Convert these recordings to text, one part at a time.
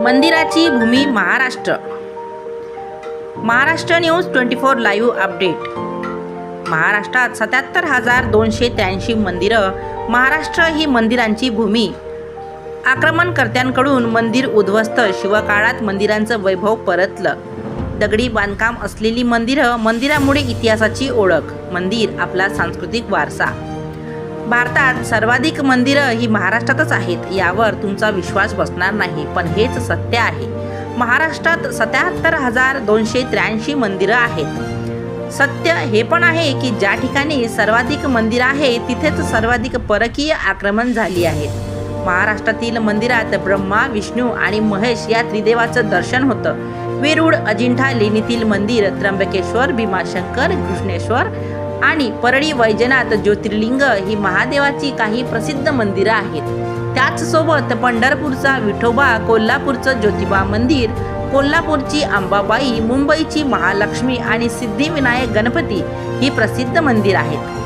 मंदिराची भूमी Maharashtra. Maharashtra news twenty four live update. महाराष्ट्रात सत्याहत्तर हजार दोनशे त्र्याऐंशी मंदिरं महाराष्ट्र ही मंदिरांची भूमी. आक्रमणकर्त्यांकडून मंदिर उद्ध्वस्त शिवकाळात मंदिरांचं वैभव परतलं. दगडी बांधकाम असलेली मंदिरं मंदिरामुळे इतिहासाची ओळख. मंदिर आपला सांस्कृतिक वारसा. भारतात सर्वाधिक मंदिरं ही महाराष्ट्रातच आहेत यावर तुमचा विश्वास बसणार नाही पण हेच सत्य आहे. महाराष्ट्रात सत्याहत्तर हजार दोनशे त्र्याऐंशी मंदिरं आहेत. सत्य हे पण आहे की ज्या ठिकाणी सर्वाधिक मंदिरं आहे तिथेच सर्वाधिक परकीय आक्रमण झाली आहेत महाराष्ट्रातील मंदिरात ब्रह्मा विष्णू आणि महेश या त्रिदेवाचं दर्शन होतं. वेरूळ अजिंठा लेणीतील मंदिर त्र्यंबकेश्वर भीमाशंकर कृष्णेश्वर आणि परळी वैजनाथ ज्योतिर्लिंग ही महादेवाची काही प्रसिद्ध मंदिरं आहेत. त्याचसोबत पंढरपूरचा विठोबा कोल्हापूरचं ज्योतिबा मंदिर कोल्हापूरची अंबाबाई मुंबईची महालक्ष्मी आणि सिद्धिविनायक गणपती ही प्रसिद्ध मंदिर आहेत.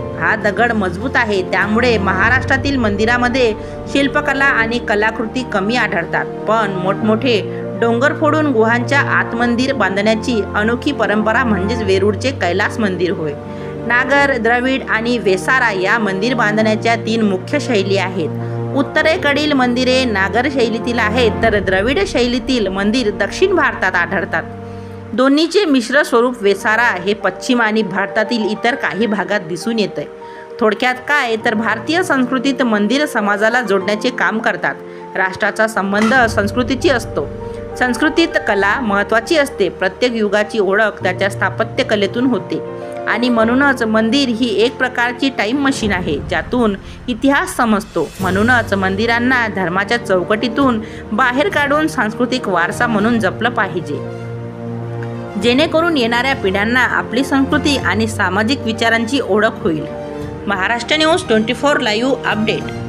हा दगड मजबूत आहे. त्यामुळे महाराष्ट्रातील मंदिरामध्ये शिल्पकला आणि कलाकृती कमी आढळतात. पण मोठमोठे डोंगर फोडून गुहांच्या आत मंदिर बांधण्याची अनोखी परंपरा म्हणजेच वेरूळचे कैलास मंदिर होय. नागर द्रविड आणि वेसारा या मंदिर बांधण्याच्या तीन मुख्य शैली आहेत. उत्तरेकडील मंदिरे नागर शैलीतील आहेत तर द्रविड शैलीतील मंदिर दक्षिण भारतात आढळतात. दोन्हीचे मिश्र स्वरूप वेसारा हे पश्चिम आणि भारतातील इतर काही भागात दिसून येते थोडक्यात काय? तर भारतीय संस्कृतीत मंदिर समाजाला जोडण्याचे काम करतात. राष्ट्राचा संबंध संस्कृतीची असतो. संस्कृतीत कला महत्त्वाची असते. प्रत्येक युगाची ओळख त्याच्या स्थापत्यकलेतून होते. आणि म्हणूनच मंदिर ही एक प्रकारची टाईम मशीन आहे ज्यातून इतिहास समजतो. म्हणूनच मंदिरांना धर्माच्या चौकटीतून बाहेर काढून सांस्कृतिक वारसा म्हणून जपलं पाहिजे. जेणेकरून येणाऱ्या पिढ्यांना आपली संस्कृती आणि सामाजिक विचारांची ओळख होईल Maharashtra news twenty four live update